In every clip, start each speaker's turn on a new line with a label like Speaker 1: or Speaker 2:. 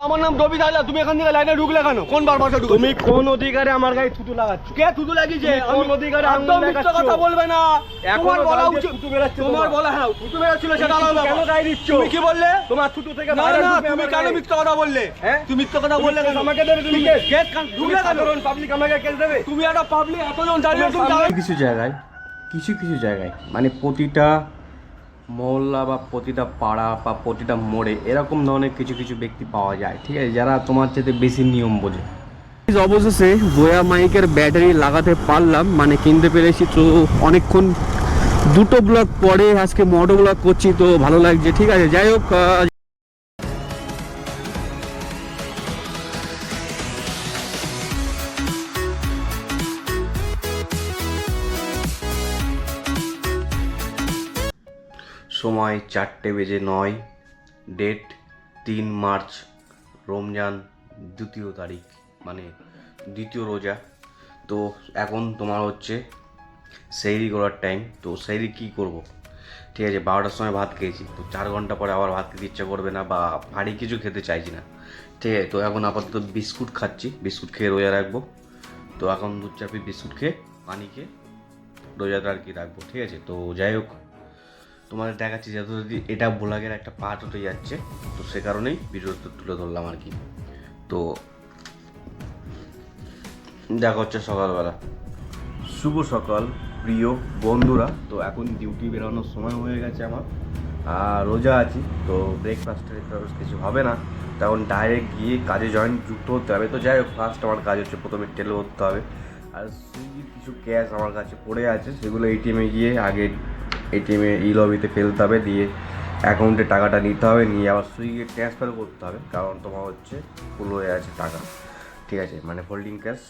Speaker 1: আমার নাম রবি দাদা তুমি এখান থেকে লাইনে ঢুকলে কেন? কোন বার ভাষা ঢুকলে
Speaker 2: তুমি কোন অধিকারে আমার গায়ে থুতু লাগাচ্ছ?
Speaker 1: কে থুতু লাগিয়েছে?
Speaker 2: কোন
Speaker 1: আমি-
Speaker 2: অধিকারে
Speaker 1: একদম মিথ্যা কথা বলবে না। তোমার বলা উচিত
Speaker 2: থুতু বেরোচ্ছে
Speaker 1: তোমার
Speaker 2: তোমার।
Speaker 1: বলা হ্যাঁ থুতু বেরোচ্ছিল সেটা আলাদা
Speaker 2: কেন গায়ে দিচ্ছ?
Speaker 1: তুমি কি বললে?
Speaker 2: তোমার থুতু থেকে
Speaker 1: না না তুমি কেন। মিথ্যা কথা বললে?
Speaker 2: হ্যাঁ?
Speaker 1: তুমি মিথ্যা কথা বললে কেন?
Speaker 2: আমাকে দেবে তুমি
Speaker 1: তুমি
Speaker 2: কেস?
Speaker 1: ঢুকলে কেন?
Speaker 2: পাবলিক আমাকে কেস দেবে?
Speaker 1: তুমি একটা পাবলিক এতজন দাঁড়িয়ে
Speaker 2: তুমি
Speaker 3: কিছু জায়গায় কিছু কিছু জায়গায় মানে প্রতিটা মহল্লা বা প্রতিটা পাড়া বা প্রতিটা মোড়ে এরকম ধরনের কিছু কিছু ব্যক্তি পাওয়া যায়, ঠিক আছে? যারা তোমার চেয়ে বেশি নিয়ম বোঝে। অবশেষে গোয়া মাইকের ব্যাটারি লাগাতে পারলাম মানে কিনতে পেরেছি তো অনেকক্ষণ দুটো ব্লক পরে আজকে মোটো ব্লক করছি, তো ভালো লাগছে, ঠিক আছে? যাই হোক সময় চারটে বেজে নয়। ডেট তিন মার্চ, রমজান দ্বিতীয় তারিখ মানে দ্বিতীয় রোজা। তো এখন তোমার হচ্ছে সেইরি করার টাইম তো সেইরি কী করব? ঠিক আছে, বারোটার সময় ভাত খেয়েছি। তো চার ঘণ্টা পরে আবার ভাত খেতে ইচ্ছা করবে না বা ভারী কিছু খেতে চাইছি না। ঠিক আছে, তো এখন আপাতত বিস্কুট খাচ্ছি। বিস্কুট খেয়ে রোজা রাখব। তো এখন দু চাপি বিস্কুট খেয়ে, পানি খেয়ে রোজাটা আর কি রাখব। ঠিক আছে, তো যাই হোক। তোমাদের দেখাচ্ছি যেহেতু যদি এটা ব্লগের একটা পার্ট হতে যাচ্ছে। তো সে কারণেই ভিডিওটা তুলে ধরলাম আর কি। তো দেখা হচ্ছে সকালবেলা। শুভ সকাল, প্রিয় বন্ধুরা। তো এখন ডিউটি বেরোনোর সময় হয়ে গেছে আমার। আর রোজা আছি, তো ব্রেকফাস্ট ট্রেকফাস্ট কিছু হবে না। তখন ডাইরেক্ট গিয়ে কাজে জয়েন যুক্ত হতে হবে। তো যাই হোক ফার্স্ট আমার কাজ হচ্ছে প্রথমে টেলে করতে হবে। আর সুইগির কিছু ক্যাশ আমার কাছে পড়ে আছে, সেগুলো এটিএমে গিয়ে আগে এটিএমে ই লবিতে ফেলতে হবে, দিয়ে অ্যাকাউন্টে টাকাটা নিতে হবে, নিয়ে আবার সুইগি ট্রান্সফার করতে হবে, কারণ তোমার হচ্ছে ফুল হয়ে আছে টাকা। ঠিক আছে? মানে হোল্ডিং ক্যাশ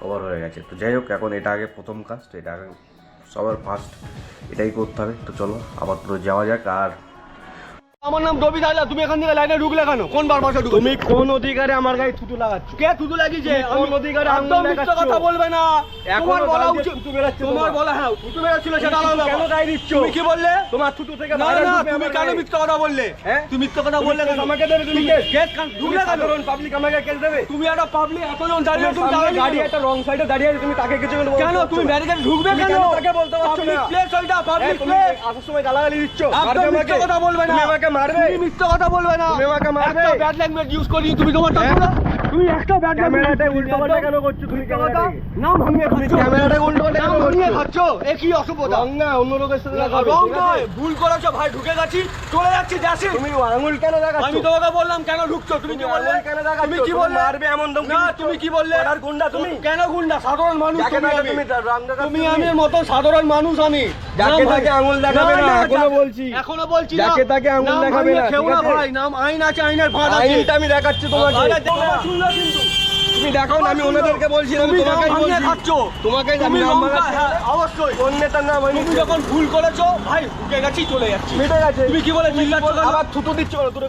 Speaker 3: কভার হয়ে গেছে। তো যাই হোক, এখন এটা আগে প্রথম কাজ তো এটা আগে সবার ফার্স্ট এটাই করতে হবে। তো চলো আবার পুরো যাওয়া যাক, আর
Speaker 1: আমার নাম রবি দাদা তুমি এখান থেকে লাইনে ঢুকলে কেন কোন বার ভাষা ঢুকলে
Speaker 2: তুমি কোন অধিকারে আমার গায়ে থুতু লাগাচ্ছ
Speaker 1: কে থুতু লাগিয়েছে
Speaker 2: কোন
Speaker 1: আমি-
Speaker 2: অধিকারে
Speaker 1: একদম মিথ্যা কথা বলবে না তোমার বলা উচিত
Speaker 2: থুতু বেরোচ্ছে
Speaker 1: তোমার। বলা হ্যাঁ থুতু বেরোচ্ছিল সেটা আলাদা
Speaker 2: কেন গায়ে দিচ্ছ?
Speaker 1: তুমি কি বললে
Speaker 2: তোমার থুতু থেকে
Speaker 1: না
Speaker 2: বাইরে
Speaker 1: না তুমি কেন। মিথ্যা কথা বললে
Speaker 2: হ্যাঁ?
Speaker 1: তুমি মিথ্যা কথা বললে কেন
Speaker 2: আমাকে দেবে তুমি কেস?
Speaker 1: কেস কান- ঢুকলে কেন
Speaker 2: পাবলিক আমাকে কেস দেবে
Speaker 1: তুমি একটা পাবলিক এতজন দাঁড়িয়ে
Speaker 2: তুমি
Speaker 1: দাঁড়ালে
Speaker 2: গাড়ি? একটা রং সাইডে দাঁড়িয়ে আছে তুমি তাকে কিছু বলতে
Speaker 1: কেন তুমি? ব্যারিকেড ঢুকবে কেন
Speaker 2: তাকে বলতে পারছ না?
Speaker 1: প্লেস ওইটা পাবলিক প্লেস
Speaker 2: আসার সময় গালাগালি দিচ্ছ আমাকে?
Speaker 1: মিথ্যা কথা বলবে না
Speaker 2: আমাকে মারবে
Speaker 1: তুমি মিথ্যা কথা বলবে না
Speaker 2: তুমি আমাকে মারবে?
Speaker 1: একটা ব্যাড ল্যাঙ্গুয়েজ ইউজ করি তুমি তোমার
Speaker 2: হ্যাঁ?
Speaker 1: তুমি একটা ব্যাড
Speaker 2: ক্যামেরাটা উল্টো পাল্টা কেন করছ তুমি
Speaker 1: ভাঙিয়ে
Speaker 2: তুমি
Speaker 1: খাচ্ছ।
Speaker 2: ক্যামেরাটাকে উল্টো পাল্টা কেন
Speaker 1: ভাঙিয়ে
Speaker 2: করছ?
Speaker 1: খাচ্ছ। এ কি অসভ্যতা
Speaker 2: রং না অন্য লোকের সাথে
Speaker 1: রং নয় ভুল করেছ ভাই ঢুকে গেছি চলে যাচ্ছি যাচ্ছি।
Speaker 2: তুমি আঙুল কেন দেখাচ্ছ?
Speaker 1: আমি তোমাকে বললাম কেন ঢুকছো? তুমি কি বললে?
Speaker 2: কেন দেখাচ্ছ?
Speaker 1: তুমি কি বললে?
Speaker 2: মারবে এমন ধমকি
Speaker 1: না তুমি কি বললে?
Speaker 2: পাড়ার গুন্ডা তুমি?
Speaker 1: কেন গুন্ডা? সাধারণ মানুষ তুমি আমি।
Speaker 2: তুমি?
Speaker 1: আমি মতো সাধারণ মানুষ আমি।
Speaker 2: যাকে তাকে আঙুল দেখাবে না,
Speaker 1: এখনও
Speaker 2: বলছি।
Speaker 1: এখনও বলছি।
Speaker 2: যাকে তাকে আঙুল দেখাবে না, ঠিক
Speaker 1: না ভাই নাম আইন আছে আইনের ফাঁদ আছে।
Speaker 2: আইনটা আমি দেখাচ্ছি তোমাকে।
Speaker 1: আরে না, কিন্তু
Speaker 2: তুমি দেখাও না আমি ওনাদেরকে বলছি আমি
Speaker 1: ভাঙিয়ে খাচ্ছ
Speaker 2: তোমাকে
Speaker 1: তুমি
Speaker 2: নাম
Speaker 1: লঙ্কা,
Speaker 2: ভাঙাচ্ছি।
Speaker 1: হ্যাঁ, অবশ্যই
Speaker 2: কোন নেতার নাম আমি
Speaker 1: তুমি যখন ভুল করেছ ভাই ঢুকে গেছি চলে যাচ্ছি
Speaker 2: মিটে গেছে
Speaker 1: তুমি কি বলে চিল্লাচ্ছ কেন?
Speaker 2: আবার থুতু দিচ্ছ কেন দূরে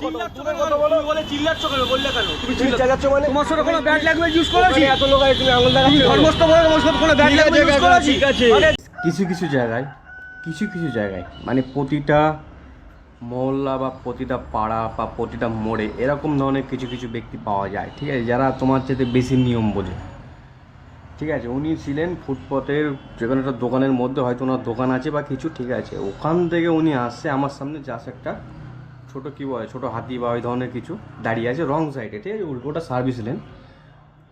Speaker 2: কথা বলো
Speaker 1: বলে চিল্লাচ্ছ কেন? বললে কেন? তুমি চিল্লাচ্ছ।
Speaker 2: মানে
Speaker 1: তোমার সাথে কোনো bad language use করেছি?
Speaker 2: এত লোক আছে তুমি আঙুল
Speaker 1: তুমি
Speaker 2: দেখাচ্ছ
Speaker 1: ধর্মস্থ বলে তোমার সাথে কোনো bad
Speaker 2: ঠিক আছে,
Speaker 1: language use
Speaker 2: কাকা,
Speaker 1: করেছি?
Speaker 2: ঠিক আছে।
Speaker 3: কিছু কিছু জায়গায় কিছু কিছু জায়গায় মানে প্রতিটা মহল্লা বা প্রতিটা পাড়া বা প্রতিটা মোড়ে এরকম ধরনের কিছু কিছু ব্যক্তি পাওয়া যায়, ঠিক আছে? যারা তোমার চেয়ে বেশি নিয়ম বোঝে। ঠিক আছে? উনি ছিলেন ফুটপথের যেখানে একটা দোকানের মধ্যে, হয়তো ওনার দোকান আছে বা কিছু, ঠিক আছে? ওখান থেকে উনি আসছে, আমার সামনে জাস্ট একটা ছোট কী বলে, ছোটো হাতি বা ওই ধরনের কিছু দাঁড়িয়ে আছে রং সাইডে ঠিক আছে? উল্টোটা সার্ভিস লেন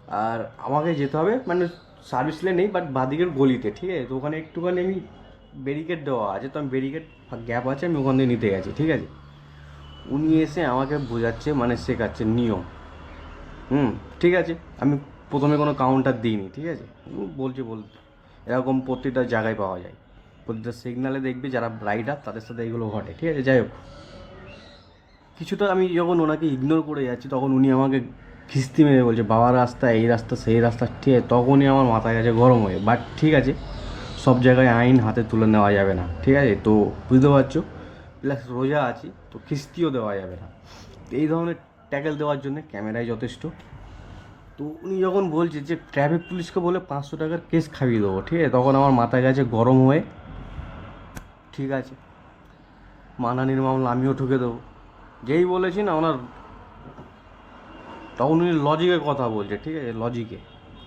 Speaker 3: আর আমাকে যেতে হবে মানে সার্ভিস লেন নেই বাট বাদিকের গলিতে, ঠিক আছে? তো ওখানে একটুখানি আমি ব্যারিকেড দেওয়া আছে, তো আমি ব্যারিকেড গ্যাপ আছে, আমি ওখান থেকে নিতে গেছি, ঠিক আছে? উনি এসে আমাকে বোঝাচ্ছে মানে শেখাচ্ছে নিয়ম। হুম, ঠিক আছে? আমি প্রথমে কোনো কাউন্টার দিইনি, ঠিক আছে? বলছে বলতে এরকম প্রতিটা জায়গায় পাওয়া যায়। প্রতিটা সিগনালে দেখবে যারা রাইডার তাদের সাথে এগুলো ঘটে, ঠিক আছে? যাই হোক। কিছুটা আমি যখন ওনাকে ইগনোর করে যাচ্ছি, তখন উনি আমাকে খিস্তি মেরে বলছে বাবার রাস্তা, এই রাস্তা, সেই রাস্তা, ঠিক আছে? তখনই আমার মাথায় গেছে গরম হয়ে বাট ঠিক আছে সব জায়গায় আইন হাতে তুলে নেওয়া যাবে না, ঠিক আছে? তো বুঝতে পারছ? প্লাস রোজা আছি, তো খিস্তিও দেওয়া যাবে না। এই ধরনের ট্যাকেল দেওয়ার জন্য ক্যামেরাই যথেষ্ট। তো উনি যখন বলছে যে ট্রাফিক পুলিশকে বলে পাঁচশো টাকার কেস খাইয়ে দেবো ঠিক আছে? তখন আমার মাথায় গেছে গরম হয়ে। ঠিক আছে? মানানির মামলা আমিও ঠুকে দেবো। যেই বলেছি না, ওনার
Speaker 4: তখন উনি লজিকের কথা বলছে, ঠিক আছে? লজিকে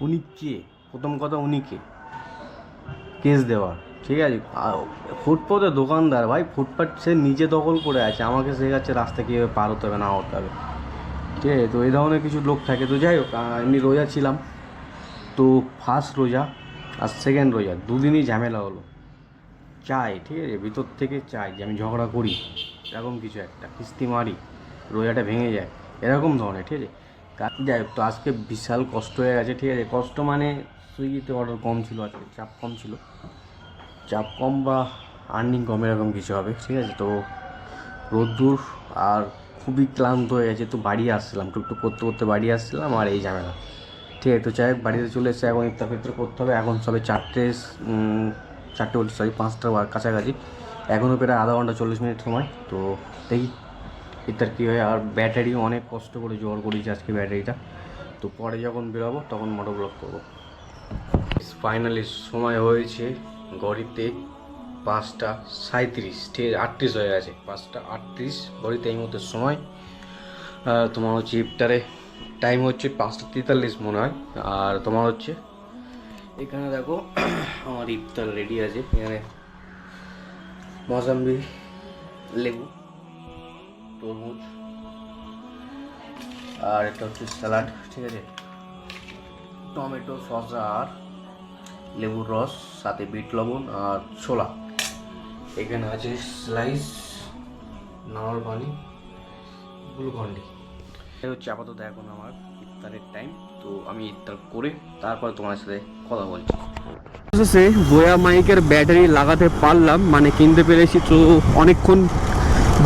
Speaker 4: উনি কে? প্রথম কথা উনি কে? কেস দেওয়া, ঠিক আছে? ফুটপাতে দোকানদার, ভাই ফুটপাথ সে নিজে দখল করে আছে, আমাকে শেখাচ্ছে রাস্তা কীভাবে পার হতে হবে, না হতে হবে। ঠিক আছে? তো এই ধরনের কিছু লোক থাকে। তো যাই হোক এমনি রোজা ছিলাম। তো ফার্স্ট রোজা আর সেকেন্ড রোজা, দুদিনই ঝামেলা হলো। চাই, ঠিক আছে? ভিতর থেকে চাই যে আমি ঝগড়া করি, এরকম কিছু একটা, কিস্তি মারি, রোজাটা ভেঙে যায়, এরকম ধরনের, ঠিক আছে? যাই হোক, তো আজকে বিশাল কষ্ট হয়ে গেছে, ঠিক আছে? কষ্ট মানে সুইগিতে অর্ডার কম ছিল আজকে, চাপ কম ছিল। চাপ কম বা আর্নিং কম, এরকম কিছু হবে, ঠিক আছে? তো রোদ্দুর আর খুবই ক্লান্ত হয়ে গেছে, তো বাড়ি আসছিলাম, টুকটুক করতে করতে বাড়ি আসছিলাম আর এই ঝামেলা। ঠিক আছে, তো যাই হোক, বাড়িতে চলে এসে এখন ইফতার ফিফতার করতে হবে। এখন সবে চারটে চারটে বলছি সরি পাঁচটা কাছাকাছি। এখনও প্রায় আধা ঘণ্টা চল্লিশ মিনিট সময়, তো দেখি ইফতার কী হয়, আর ব্যাটারি অনেক কষ্ট করে জোগাড় করেছি আজকে ব্যাটারিটা। তো পরে যখন বেরোবো, তখন মোটর ব্লক করব। ফাইনালি সময় হয়েছে ঘড়িতে পাঁচটা সাঁত্রিশ ঠিক আটত্রিশ হয়ে গেছে। পাঁচটা আটত্রিশ, ঘড়িতে এই মুহূর্তে সময়। তোমার হচ্ছে ইফতারে টাইম হচ্ছে পাঁচটা তেতাল্লিশ মনে হয়। আর তোমার হচ্ছে? এখানে দেখো, আমার ইফতার রেডি আছে। এখানে মজাম্বি লেবু। তরমুজ। আর এটা হচ্ছে স্যালাড ঠিক আছে? টমেটো শসা আর লেবুর রস সাথে বিট লবণ আর ছোলা। এখানে আছে স্লাইস নারল পানি গ্লুকন্ডি এই হচ্ছে আপাতত এখন আমার ইফতারের টাইম তো আমি ইফতার করে তারপর তোমার সাথে কথা বলছি।
Speaker 3: অবশেষে বোয়া মাইকের ব্যাটারি লাগাতে পারলাম মানে কিনতে পেরেছি। তো অনেকক্ষণ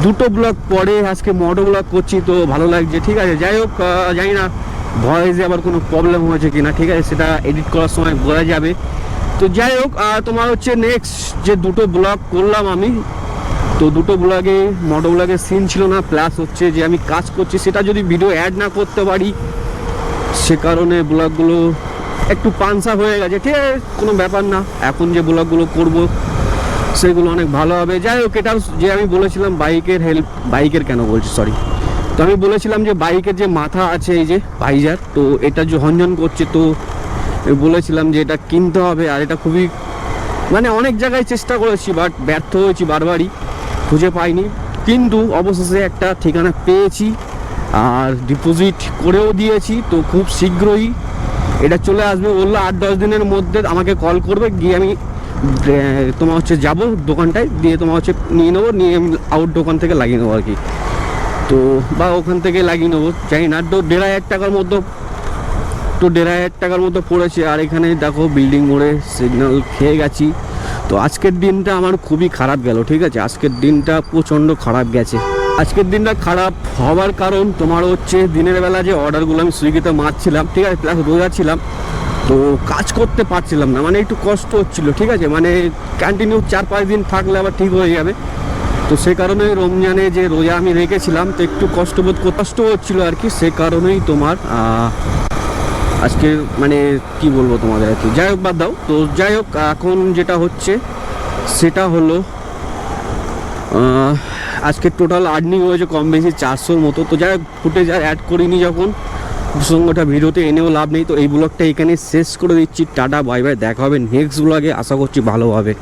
Speaker 3: দুটো ব্লগ পরে আজকে মোটো ব্লগ করছি, তো ভালো লাগছে। ঠিক আছে, যাই হোক জানি না ভয়েসে আবার কোনো প্রবলেম হয়েছে কি না ঠিক আছে, সেটা এডিট করার সময় বোঝা যাবে। তো যাই হোক তোমার হচ্ছে নেক্সট যে দুটো ব্লগ করলাম আমি, তো দুটো ব্লগে মোটো ব্লগের সিন ছিল না প্লাস হচ্ছে যে আমি কাজ করছি, সেটা যদি ভিডিও অ্যাড না করতে পারি, সে কারণে ব্লগগুলো একটু পানসা হয়ে গেছে। ঠিক আছে, কোনো ব্যাপার না, এখন যে ব্লগগুলো করব সেগুলো অনেক ভালো হবে। যাই হোক, এটা যে আমি বলেছিলাম বাইকের হেল্প বাইকের কেন বলছি? সরি তো আমি বলেছিলাম যে বাইকের যে মাথা আছে, এই যে ভাইজার তো এটা যে হনঝন করছে, তো বলেছিলাম যে এটা কিনতে হবে, আর এটা খুবই মানে অনেক জায়গায় চেষ্টা করেছি বাট ব্যর্থ হয়েছি বারবারই, খুঁজে পাইনি। কিন্তু অবশেষে একটা ঠিকানা পেয়েছি, আর ডিপোজিট করেও দিয়েছি, তো খুব শীঘ্রই এটা চলে আসবে। বলল আট দশ দিনের মধ্যে আমাকে কল করবে, গিয়ে আমি তোমার হচ্ছে যাব দোকানটায়, দিয়ে তোমার হচ্ছে নিয়ে নেব, নিয়ে আমি আউট দোকান থেকে লাগিয়ে নেব আর কি। তো বা ওখান থেকে লাগিয়ে নেব, জানি না, তো দেড় হাজার টাকার মতো, তো দেড় হাজার টাকার মতো পড়েছে। আর এখানে দেখো বিল্ডিং মোড়ে সিগন্যাল খেয়ে গেছি। তো আজকের দিনটা আমার খুবই খারাপ গেল, ঠিক আছে? আজকের দিনটা প্রচণ্ড খারাপ গেছে। আজকের দিনটা খারাপ হওয়ার কারণ তোমার হচ্ছে দিনের বেলা যে অর্ডারগুলো আমি সুইগিতে মারছিলাম, ঠিক আছে? প্লাস রোজা ছিলাম তো কাজ করতে পারছিলাম না মানে একটু কষ্ট হচ্ছিল, ঠিক আছে? মানে কন্টিনিউ চার পাঁচ দিন থাকলে আবার ঠিক হয়ে যাবে। তো সে কারণে রমজানে যে রোজা আমি রেখেছিলাম, তো একটু কষ্ট বোধ কষ্ট হচ্ছিল আর কি, সে কারণেই তোমার আজকে মানে কি বলব তোমাদের আর কি? যাই হোক, বাদ দাও। তো যাই হোক, এখন যেটা হচ্ছে, সেটা হলো আজকে টোটাল আর্নিং হয়েছে কম বেশি চারশোর মতো। তো যাই হোক ফুটেজ আর অ্যাড করিনি যখন প্রসঙ্গটা ভিডিওতে এনেও লাভ নেই, তো এই ব্লগটা এখানে শেষ করে দিচ্ছি। টাটা, বাই বাই, দেখা হবে নেক্সট ব্লগে আশা করছি ভালোভাবে